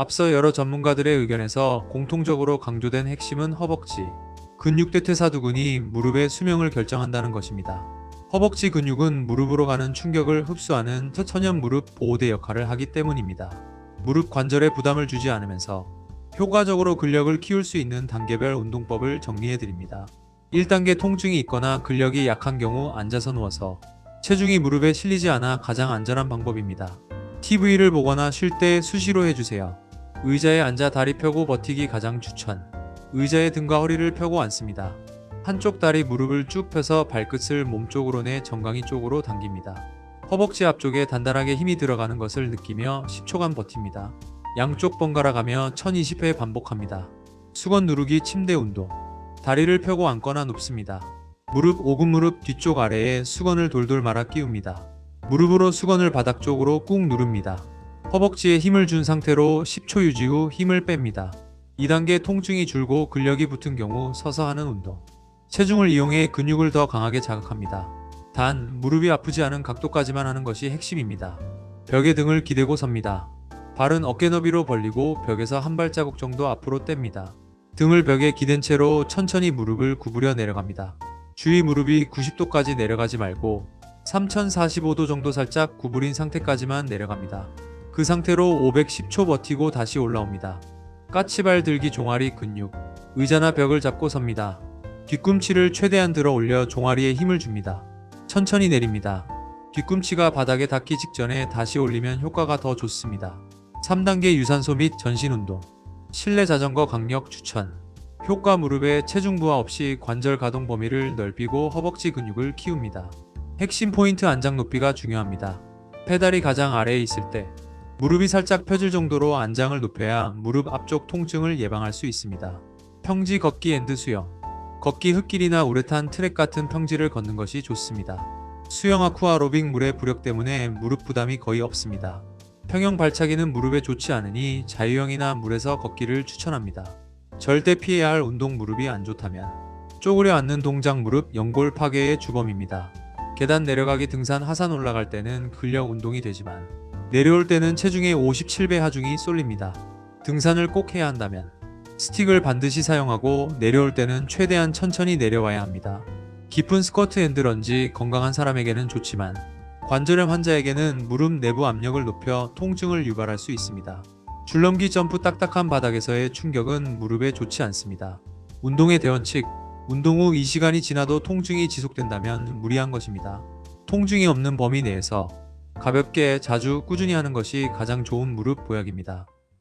앞서 여러 전문가들의 의견에서 공통적으로 강조된 핵심은 허벅지, 근육대퇴사두근이 무릎의 수명을 결정한다는 것입니다. 허벅지 근육은 무릎으로 가는 충격을 흡수하는 천연 무릎 보호대 역할을 하기 때문입니다. 무릎 관절에 부담을 주지 않으면서 효과적으로 근력을 키울 수 있는 단계별 운동법을 정리해 드립니다. 1단계 통증이 있거나 근력이 약한 경우 앉아서 누워서 체중이 무릎에 실리지 않아 가장 안전한 방법입니다. TV를 보거나 쉴 때 수시로 해주세요. 의자에 앉아 다리 펴고 버티기 가장 추천. 의자에 등과 허리를 펴고 앉습니다. 한쪽 다리 무릎을 쭉 펴서 발끝을 몸쪽으로 내 정강이 쪽으로 당깁니다. 허벅지 앞쪽에 단단하게 힘이 들어가는 것을 느끼며 10초간 버팁니다. 양쪽 번갈아 가며 1020회 반복합니다. 수건 누르기 침대 운동. 다리를 펴고 앉거나 눕습니다. 무릎 오금 무릎 뒤쪽 아래에 수건을 돌돌 말아 끼웁니다. 무릎으로 수건을 바닥 쪽으로 꾹 누릅니다. 허벅지에 힘을 준 상태로 10초 유지 후 힘을 뺍니다. 2단계 통증이 줄고 근력이 붙은 경우 서서 하는 운동. 체중을 이용해 근육을 더 강하게 자극합니다. 단, 무릎이 아프지 않은 각도까지만 하는 것이 핵심입니다. 벽에 등을 기대고 섭니다. 발은 어깨 너비로 벌리고 벽에서 한 발자국 정도 앞으로 뗍니다. 등을 벽에 기댄 채로 천천히 무릎을 구부려 내려갑니다. 주위 무릎이 90도까지 내려가지 말고 3045도 정도 살짝 구부린 상태까지만 내려갑니다. 그 상태로 510초 버티고 다시 올라옵니다. 까치발 들기 종아리 근육. 의자나 벽을 잡고 섭니다. 뒤꿈치를 최대한 들어 올려 종아리에 힘을 줍니다. 천천히 내립니다. 뒤꿈치가 바닥에 닿기 직전에 다시 올리면 효과가 더 좋습니다. 3단계 유산소 및 전신 운동. 실내 자전거 강력 추천. 효과 무릎에 체중 부하 없이 관절 가동 범위를 넓히고 허벅지 근육을 키웁니다. 핵심 포인트 안장 높이가 중요합니다. 페달이 가장 아래에 있을 때 무릎이 살짝 펴질 정도로 안장을 높여야 무릎 앞쪽 통증을 예방할 수 있습니다. 평지 걷기 앤드 수영. 걷기 흙길이나 우레탄 트랙 같은 평지를 걷는 것이 좋습니다. 수영 아쿠아로빅 물의 부력 때문에 무릎 부담이 거의 없습니다. 평형 발차기는 무릎에 좋지 않으니 자유형이나 물에서 걷기를 추천합니다. 절대 피해야 할 운동 무릎이 안 좋다면 쪼그려 앉는 동작 무릎 연골 파괴의 주범입니다. 계단 내려가기 등산 하산 올라갈 때는 근력 운동이 되지만 내려올 때는 체중의 57배 하중이 쏠립니다. 등산을 꼭 해야 한다면 스틱을 반드시 사용하고 내려올 때는 최대한 천천히 내려와야 합니다. 깊은 스쿼트 앤드 런지 건강한 사람에게는 좋지만 관절염 환자에게는 무릎 내부 압력을 높여 통증을 유발할 수 있습니다. 줄넘기 점프 딱딱한 바닥에서의 충격은 무릎에 좋지 않습니다. 운동의 대원칙, 운동 후 이 시간이 지나도 통증이 지속된다면 무리한 것입니다. 통증이 없는 범위 내에서 가볍게 자주 꾸준히 하는 것이 가장 좋은 무릎 보약입니다.